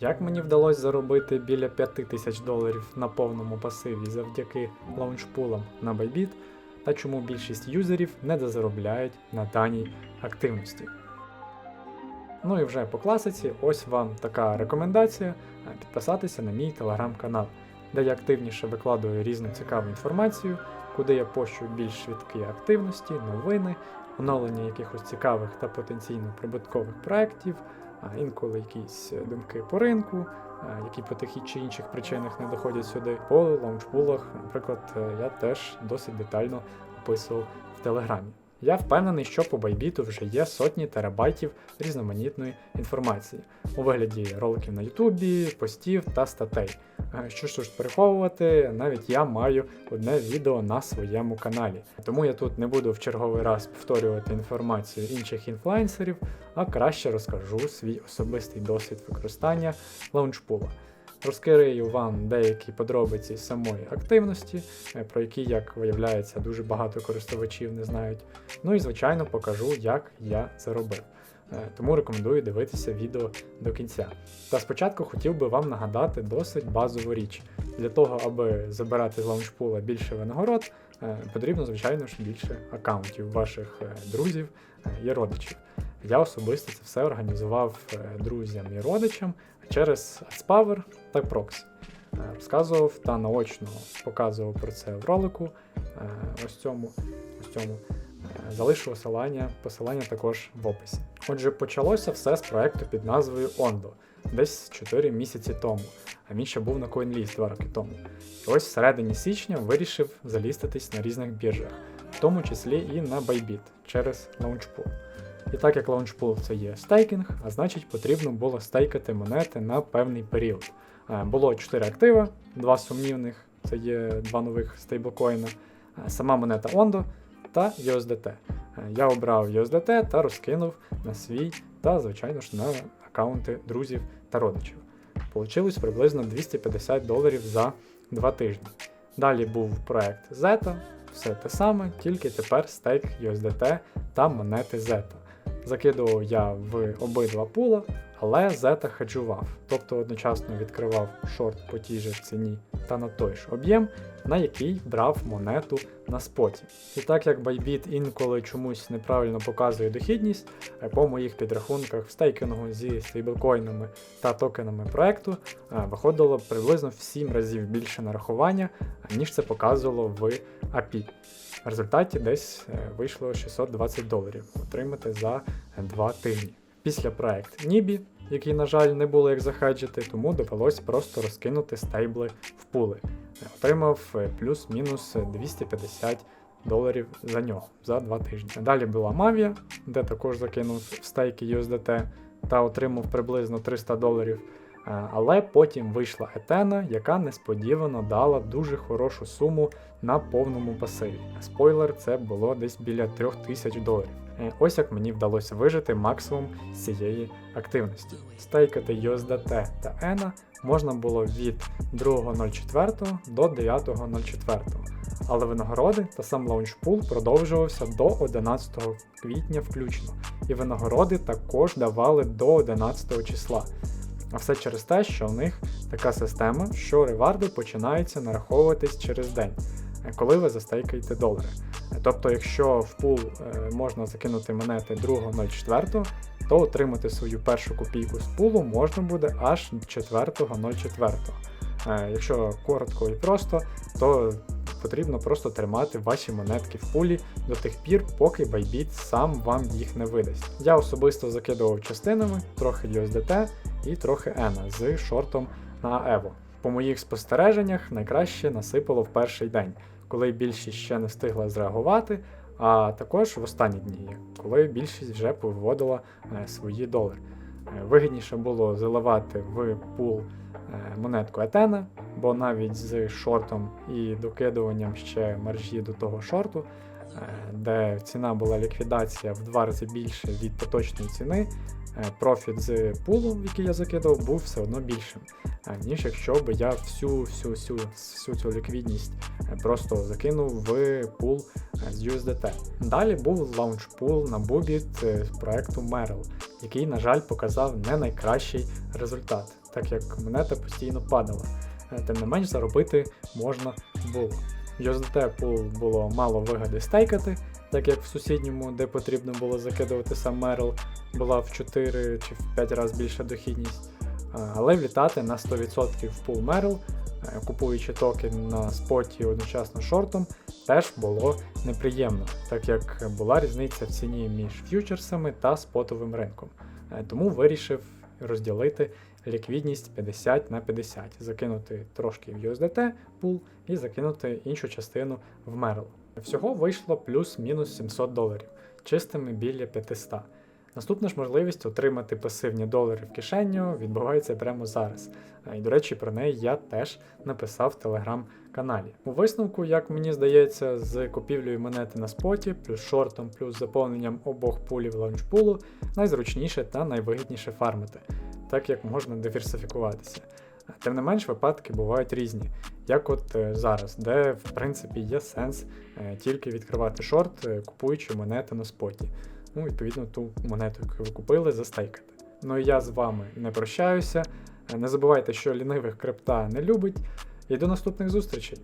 Як мені вдалося заробити біля 5 тисяч доларів на повному пасиві завдяки лаунчпулам на Bybit, та чому більшість юзерів не дозаробляють на даній активності. Ну і вже по класиці, ось вам така рекомендація е, підписатися на мій телеграм-канал, де я активніше викладую різну цікаву інформацію, куди я пощу більш швидкі активності, новини, оновлення якихось цікавих та потенційно прибуткових проєктів, інколи якісь е, думки по ринку, е, які по тих чи інших причинах не доходять сюди. По лаунчпулах, наприклад, е, я теж досить детально описував в Телеграмі. Я впевнений, що по байбіту вже є сотні терабайтів різноманітної інформації у вигляді роликів на Ютубі, постів та статей. Е, Що ж тут переховувати, навіть я маю одне відео на своєму каналі. Тому я тут не буду в черговий раз повторювати інформацію інших інфлюенсерів, а краще розкажу свій особистий досвід використання лаунчпула. Розкрию вам деякі подробиці самої активності, е, про які, як виявляється, дуже багато користувачів не знають. Ну і звичайно покажу, як я це робив. Е, Тому рекомендую дивитися відео до кінця. Та спочатку хотів би вам нагадати досить базову річ. Для того, аби забирати з лаунчпула більше винагород, е, потрібно, звичайно ж, більше аккаунтів ваших друзів і родичів. Я особисто це все організував друзям і родичам через AdsPower та Proxy. Е, Розказував та наочно показував про це в ролику. е, Ось цьому. Ось цьому. Е, Залишу посилання, посилання також в описі. Отже, почалося все з проекту під назвою Ondo десь 4 місяці тому, а він ще був на CoinList 2 роки тому. І ось в середині січня вирішив заліститись на різних біржах, в тому числі і на Bybit через Launchpool. І так як Launchpool це є стейкінг, а значить потрібно було стейкати монети на певний період. Е, Було 4 актива, два сумнівних, це є два нових стейблкоїна, е, сама монета Ondo та USDT. Е, Я обрав USDT та розкинув на свій та, звичайно ж, на аккаунти друзів та родичів. Получилось приблизно 250 доларів за 2 тижні. Далі був проект Zeta, все те саме, тільки тепер стейк USDT та монети Zeta. Закидував я в обидва пула, але зета хеджував, тобто одночасно відкривав шорт по тій же ціні та на той ж об'єм, на який брав монету на споті. І так як Bybit інколи чомусь неправильно показує дохідність, е, по моїх підрахунках в стейкінгу зі стейблкоїнами та токенами проекту е, виходило приблизно в 7 разів більше нарахування, ніж це показувало в API. В результаті десь е, вийшло 620 доларів отримати за 2 тижні. Після проект Нібі, який, на жаль, не було як захеджити, тому довелось просто розкинути стейбли в пули. Е, Отримав е, плюс-мінус 250 доларів за нього за 2 тижні. Далі була Mavia, де також закинув стейки USDT та отримав приблизно 300 доларів. Е, Але потім вийшла етена, яка несподівано дала дуже хорошу суму на повному пасиві. Спойлер, це було десь біля 3000 доларів. Е, Ось як мені вдалося вижити максимум з цієї активності. Стейкати USDT та ENA можна було від 2.04 до 9.04. Але винагороди та сам лаунчпул продовжувався до 11 квітня включно, і винагороди також давали до 11 числа. А все через те, що в них така система, що реварди починаються нараховуватись через день, коли ви застейкаєте долари. Тобто, якщо в пул е, можна закинути монети 2.04, то отримати свою першу копійку з пулу можна буде аж 4.04. Е, Якщо коротко і просто, то потрібно просто тримати ваші монетки в пулі до тих пір, поки Bybit сам вам їх не видасть. Я особисто закидував частинами, трохи USDT і трохи ENA з шортом на EVO. По моїх спостереженнях найкраще насипало в перший день, коли більшість ще не встигла зреагувати, а також в останні дні, коли більшість вже повиводила е, свої долари. Е, Вигідніше було заливати в пул е, монетку Етена, бо навіть з шортом і докидуванням ще маржі до того шорту, де ціна була ліквідація в два рази більше від поточної ціни, профіт з пулу, який я закидав, був все одно більшим, е, ніж якщо б я всю, всю, всю, всю цю ліквідність е, просто закинув в пул е, з USDT. Далі був лаунчпул на Bubit е, з проекту Merrill, який, на жаль, показав не найкращий результат. так як монета постійно падала. Е, Тим не менш, заробити можна було. USDT Pool було мало вигоди стейкати, так як в сусідньому, де потрібно було закидувати сам Мерл, була в 4 чи в 5 разів більша дохідність. Але влітати на 100% в пул Мерл, купуючи токен на споті одночасно шортом, теж було неприємно, так як була різниця в ціні між ф'ючерсами та спотовим ринком. Е, Тому вирішив розділити ліквідність 50 на 50, закинути трошки в USDT пул і закинути іншу частину в Merl. Всього вийшло плюс-мінус 700 доларів, чистими біля 500. Наступна ж можливість отримати пасивні долари в кишеню відбувається прямо зараз. І, до речі, про неї я теж написав в телеграм-каналі. У висновку, як мені здається, з купівлею монети на споті, плюс шортом, плюс заповненням обох пулів лаунчпулу, найзручніше та найвигідніше фармити, так як можна диверсифікуватися. Тим не менш, випадки бувають різні, як от е, зараз, де в принципі є сенс е, тільки відкривати шорт, е, купуючи монети на споті. Ну, відповідно, ту монету, яку ви купили, застейкати. Ну і я з вами не прощаюся. Не забувайте, що лінивих крипта не любить. І до наступних зустрічей!